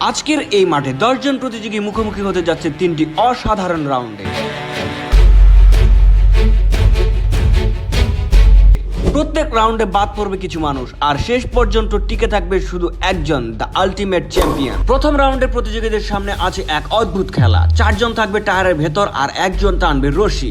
আজকের এই মাঠে দশজন প্রতিযোগী মুখোমুখি হতে যাচ্ছে তিনটি অসাধারণ রাউন্ডে। প্রত্যেক রাউন্ডে বাদ পড়বে কিছু মানুষ, আর শেষ পর্যন্ত টিকে থাকবে শুধু একজন দ্য আলটিমেট চ্যাম্পিয়ন প্রথম রাউন্ডের প্রতিযোগীদের সামনে আছে এক অদ্ভুত খেলা। চারজন থাকবে টায়ারের ভেতর, আর একজন টানবে রশি।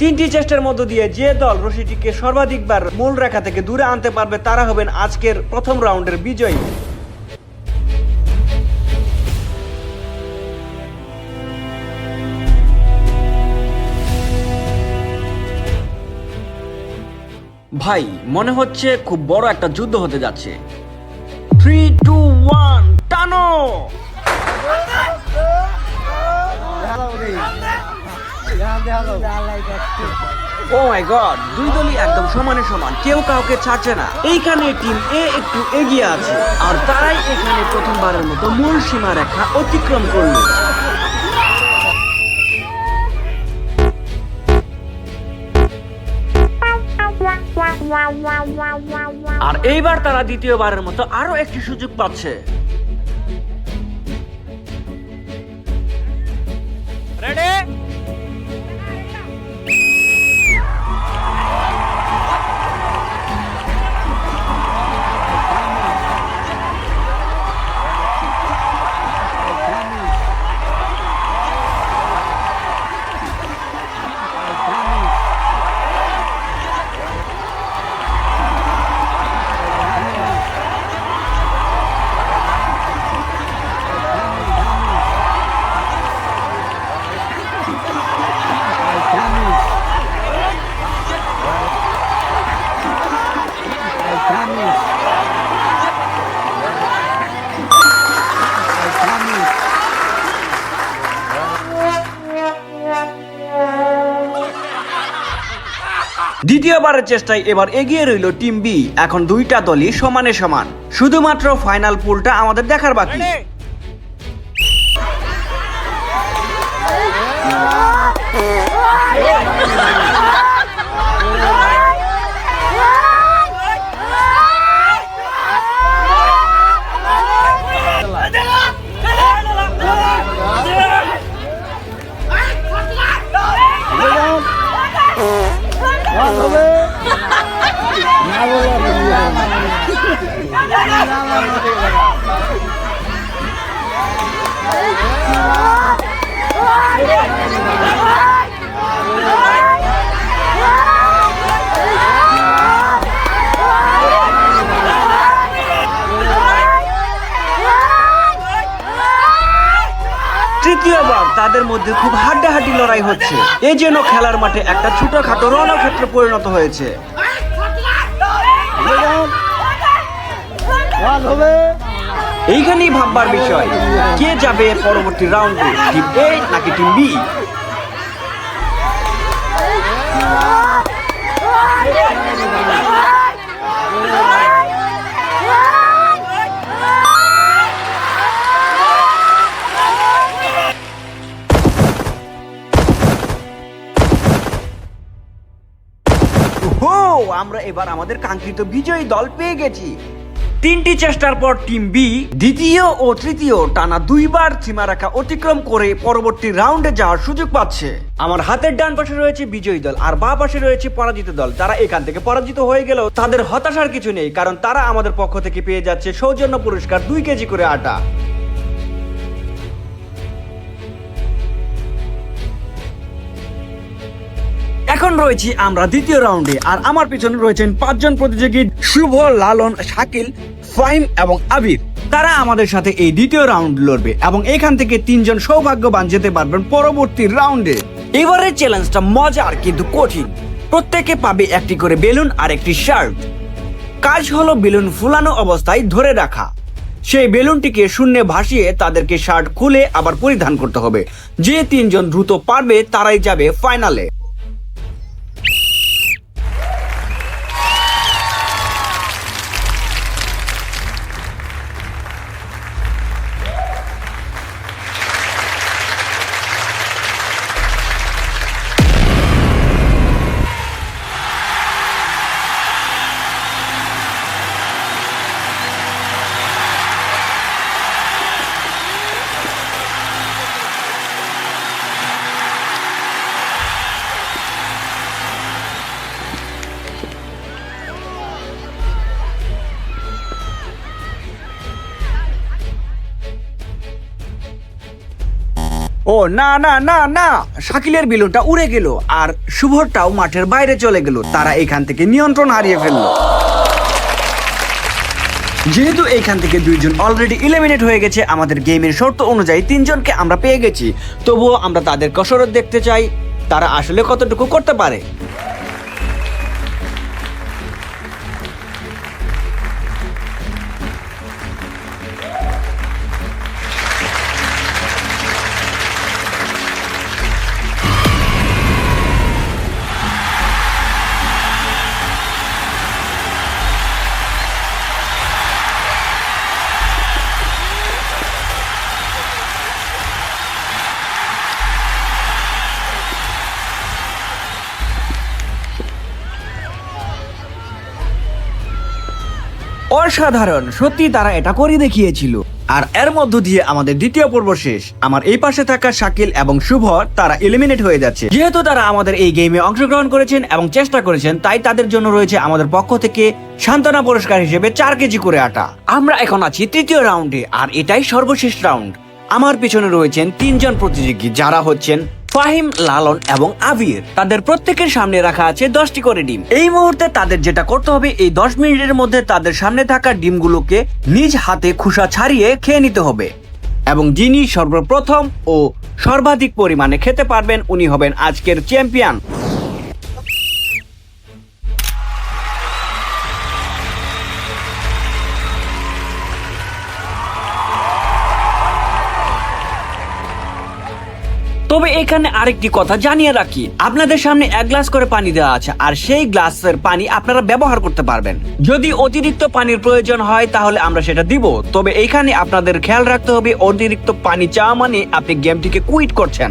তিনটি চেষ্টার মধ্য দিয়ে যে দল রশিটিকে সর্বাধিকবার মূল রেখা থেকে দূরে আনতে পারবে, তারা হবেন আজকের প্রথম রাউন্ডের বিজয়ী। ভাই, মনে হচ্ছে খুব বড় একটা যুদ্ধ হতে যাচ্ছে। থ্রি টু ওয়ান টানো! ও মাই গড দুই দলই একদম সমানে সমান, কেউ কাউকে ছাড়ছে না। এইখানে টিম এ একটু এগিয়ে আছে, আর তারাই এখানে প্রথমবারের মতো মূল সীমা রেখা অতিক্রম করল। আর এইবার তারা দ্বিতীয়বারের মতো আরও একটি সুযোগ পাচ্ছে। দ্বিতীয়বারের চেষ্টায় এবার এগিয়ে রইল টিম বি এখন দুইটা দলই সমানে সমান। শুধুমাত্র ফাইনাল পুলটা আমাদের দেখার বাকি। তৃতীয়বার তাদের মধ্যে খুব হাড্ডাহাড্ডি লড়াই হচ্ছে। এই যেন খেলার মাঠে একটা ছোটখাটো রণক্ষেত্রে পরিণত হয়েছে। এইখানেই ভাববার বিষয় কে যাবে পরবর্তী রাউন্ডে টিম এ নাকি টিম বি আমরা এবার আমাদের কাঙ্ক্ষিত বিজয়ী দল পেয়ে গেছি। তিনটি চেষ্টার পর টিম বি দ্বিতীয় ও তৃতীয় টানা দুইবার সীমারেখা অতিক্রম করে পরবর্তী রাউন্ডে যাওয়ার সুযোগ পাচ্ছে। আমার হাতের ডান পাশে রয়েছে বিজয়ী দল আর বা পাশে রয়েছে পরাজিত দল। তারা এখান থেকে পরাজিত হয়ে গেলেও তাদের হতাশার কিছু নেই কারণ তারা আমাদের পক্ষ থেকে পেয়ে যাচ্ছে সৌজন্য পুরস্কার দুই কেজি করে আটা। এখন রয়েছি আমরা দ্বিতীয় রাউন্ডে, আর আমার পিছনে রয়েছেন পাঁচজন প্রতিযোগী শুভ, লালন, শাকিল ফাইম এবং আবির। তারা আমাদের সাথে এই দ্বিতীয় রাউন্ড লড়বে এবং এখান থেকে তিনজন সৌভাগ্যবান যেতে পারবেন পরবর্তী রাউন্ডে। এবারের চ্যালেঞ্জটা মজার কিন্তু কঠিন। প্রত্যেকে পাবে একটি করে বেলুন আর একটি শার্ট। কাজ হলো বেলুন ফুলানো অবস্থায় ধরে রাখা। সেই বেলুনটিকে শূন্যে ভাসিয়ে তাদেরকে শার্ট খুলে আবার পরিধান করতে হবে। যে তিনজন দ্রুত পারবে, তারাই যাবে ফাইনালে। ও, না না না না। শাকিলের বিলুনটা উড়ে গেল আর শুভরটাও মাঠের বাইরে চলে গেল। তারা এখান থেকে নিয়ন্ত্রণ হারিয়ে ফেলল। যেহেতু এইখান থেকে দুইজন অলরেডি ইলিমিনেট হয়ে গেছে, আমাদের গেমের শর্ত অনুযায়ী তিনজনকে আমরা পেয়ে গেছি। তবুও আমরা তাদের কসরত দেখতে চাই। তারা আসলে কতটুকু করতে পারে? অসাধারণ, সত্যি তারা এটা করে দেখিয়েছিল। আর এর মধ্য দিয়ে আমাদের দ্বিতীয় পর্ব শেষ। আমার এই পাশে থাকা শাকিল এবং শুভ তারা এলিমিনেট হয়ে যাচ্ছে। যেহেতু তারা আমাদের এই গেমে অংশগ্রহণ করেছেন এবং চেষ্টা করেছেন, তাই তাদের জন্য রয়েছে আমাদের পক্ষ থেকে সান্ত্বনা পুরস্কার হিসেবে চার কেজি করে আটা। আমরা এখন আছি তৃতীয় রাউন্ডে আর এটাই সর্বশেষ রাউন্ড আমার পিছনে রয়েছেন তিনজন প্রতিযোগী, যারা হচ্ছেন ফাহিম, লালন এবং আবির। তাদের প্রত্যেকের সামনে রাখা আছে দশটি করে ডিম। এই মুহূর্তে তাদের যেটা করতে হবে, এই দশ মিনিটের মধ্যে তাদের সামনে থাকা ডিমগুলোকে নিজ হাতে খুসা ছাড়িয়ে খেয়ে নিতে হবে। এবং যিনি সর্বপ্রথম ও সর্বাধিক পরিমাণে খেতে পারবেন, উনি হবেন আজকের চ্যাম্পিয়ন। তবে এখানে আরেকটি কথা জানিয়ে রাখি। আপনাদের সামনে এক গ্লাস করে পানি দেওয়া আছে, আর সেই গ্লাসের পানি আপনারা ব্যবহার করতে পারবেন। যদি অতিরিক্ত পানির প্রয়োজন হয়, তাহলে আমরা সেটা দিব। তবে এখানে আপনাদের খেয়াল রাখতে হবে, অতিরিক্ত পানি চাওয়া মানে আপনি গেমটিকে কুইট করছেন।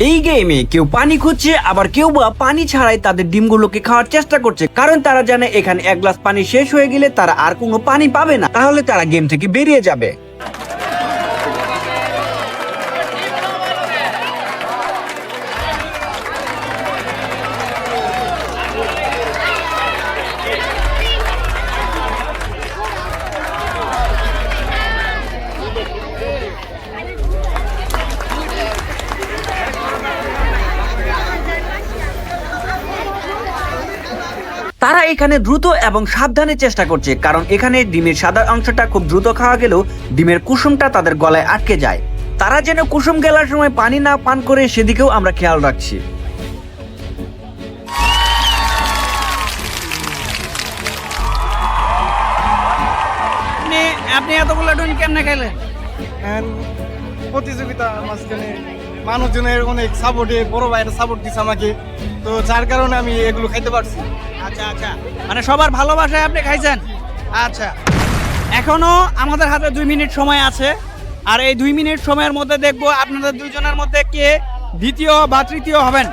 এই গেমে কেউ পানি খুঁজছে, আবার কেউ বা পানি ছাড়াই তাদের ডিমগুলোকে খাওয়ার চেষ্টা করছে। কারণ তারা জানে এখানে এক গ্লাস পানি শেষ হয়ে গেলে তারা আর কোনো পানি পাবে না। তাহলে তারা গেম থেকে বেরিয়ে যাবে। এখানে দ্রুত এবং সাবধানে চেষ্টা করছে কারণ এখানে ডিমের সাদা অংশটা খুব দ্রুত খাওয়া গেলেও ডিমের কুসুমটা তাদের গলায় আটকে যায়। তারা যেন কুসুম গেলার সময় পানি না পান করে সেদিকেও আমরা খেয়াল রাখছি। আপনি এতগুলো ডুন কেমনে খেলেন প্রতিযোগিতা মাঝখানে মানুষজনের অনেক সাপোর্টে বড় ভাইয়ের সাপোর্ট দিছে আমাকে। তো যার কারণে আমি এগুলো খাইতে পারছি। আচ্ছা আচ্ছা। মানে সবার ভালোবাসায় আপনি খাইছেন? আচ্ছা। এখনও আমাদের হাতে দুই মিনিট সময় আছে। আর এই দুই মিনিট সময়ের মধ্যে দেখব আপনাদের দুইজনের মধ্যে কে দ্বিতীয় বা তৃতীয় হবেন।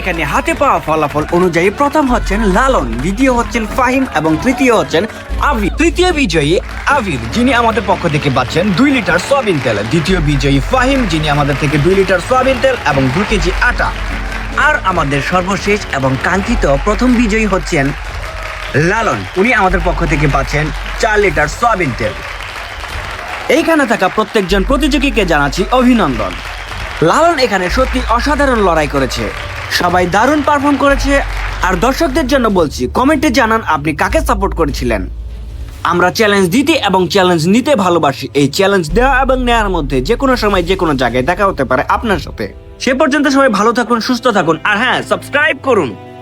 এখানে হাতে পাওয়া ফলাফল অনুযায়ী প্রথম হচ্ছেন লালন, দ্বিতীয় হচ্ছেন ফাহিম এবং তৃতীয় হচ্ছেন আবির। তৃতীয় বিজয়ী আবির, যিনি আমাদের পক্ষ থেকে পাচ্ছেন দুই লিটার সয়াবিন তেল। দ্বিতীয় বিজয়ী ফাহিম, যিনি আমাদের থেকে দুই লিটার সয়াবিন তেল এবং দু কেজি আটা। আর আমাদের সর্বশেষ এবং কাঙ্ক্ষিত প্রথম বিজয়ী হচ্ছেন লালন, উনি আমাদের পক্ষ থেকে পাচ্ছেন চার লিটার সয়াবিন তেল। এইখানে থাকা প্রত্যেকজন প্রতিযোগীকে জানাচ্ছি অভিনন্দন। লালন এখানে সত্যি অসাধারণ লড়াই করেছে। সবাই দারুণ পারফর্ম করেছে। আর দর্শকদের জন্য বলছি, কমেন্টে জানান আপনি কাকে সাপোর্ট করেছিলেন। আমরা চ্যালেঞ্জ দিতে এবং চ্যালেঞ্জ নিতে ভালোবাসি। এই চ্যালেঞ্জ দেওয়া এবং নেওয়ার মধ্যে যে কোনো সময় যে কোনো জায়গায় দেখা হতে পারে আপনার সাথে। সে পর্যন্ত সবাই ভালো থাকুন, সুস্থ থাকুন। আর হ্যাঁ সাবস্ক্রাইব করুন।